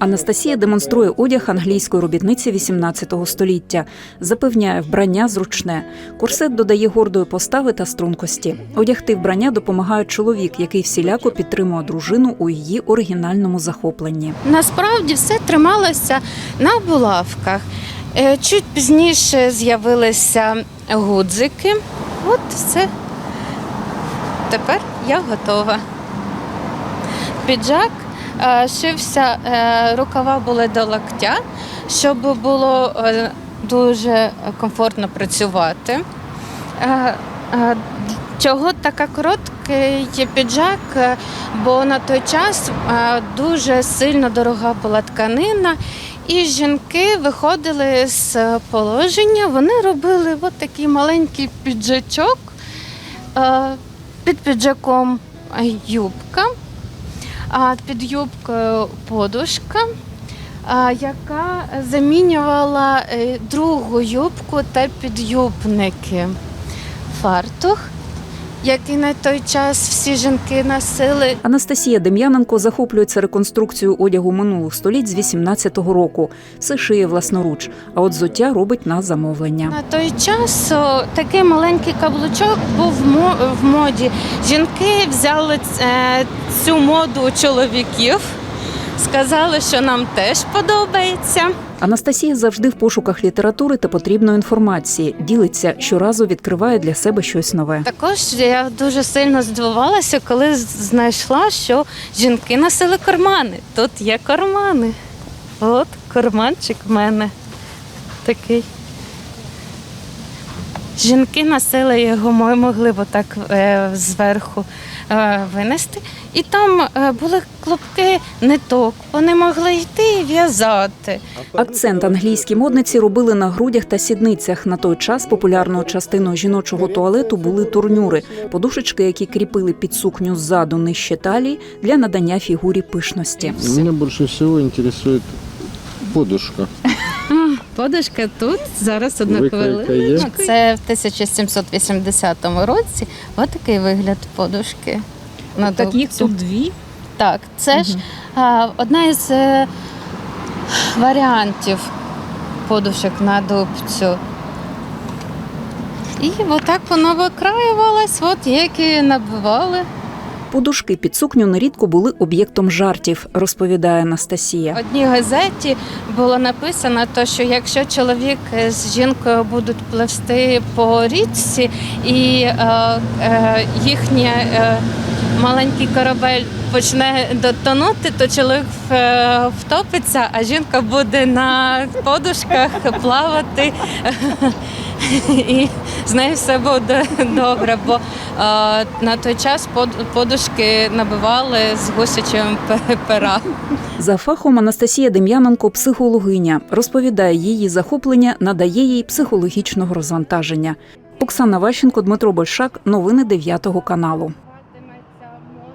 Анастасія демонструє одяг англійської робітниці 18 століття. Запевняє, вбрання зручне. Корсет додає гордої постави та стрункості. Одягти вбрання допомагає чоловік, який всіляко підтримує дружину у її оригінальному захопленні. Насправді все трималося на булавках. Е, Чуть пізніше з'явилися гудзики. От все. Тепер я готова. Піджак шився, е, рукава були до локтя, щоб було е, дуже комфортно працювати. Е, е, Чого така короткий піджак? Е, Бо на той час е, дуже сильно дорога була тканина, і жінки виходили з положення, вони робили от такий маленький піджачок, е, під піджаком юбка, під юбкою подушка, яка замінювала е, другу юбку та підюбники. Фартух, який на той час всі жінки носили. Анастасія Дем'яненко захоплюється реконструкцією одягу минулих століть з 18-го року. Все шиє власноруч, а от взуття робить на замовлення. На той час о, такий маленький каблучок був в мо- моді. Жінки взяли е, цю моду у чоловіків, сказали, що нам теж подобається. Анастасія завжди в пошуках літератури та потрібної інформації. Ділиться щоразу відкриває для себе щось нове. Також я дуже сильно здивувалася, коли знайшла, що жінки носили кармани. Тут є кармани. От карманчик в мене такий. Жінки носили його, ми могли отак е, зверху е, винести. І там е, були клубки ниток. Вони могли йти і в'язати. Акцент англійські модниці робили на грудях та сідницях. На той час популярною частиною жіночого туалету були турнюри, подушечки, які кріпили під сукню ззаду нижче талії для надання фігурі пишності. Меня больше всего интересует подушка. Подушка тут зараз одна є? Це в 1780 році. Ось такий вигляд подушки. на дубцю. дві. Так, це ж а, одна із е, варіантів подушок на дубцю. І отак воно викраювалось, от як і набивали. Подушки під сукню нерідко були об'єктом жартів, розповідає Анастасія. В одній газеті було написано, то, що якщо чоловік з жінкою будуть пливсти по річці і е, е, їхній е, маленький корабель почне дотонути, то чоловік е, втопиться, а жінка буде на подушках плавати. І з нею все буде добре, бо е, на той час подушки набивали з гусячим пера. За фахом Анастасія Дем'яненко психологиня. Розповідає, її захоплення надає їй психологічного розвантаження. Оксана Ващенко, Дмитро Большак. Новини 9 каналу.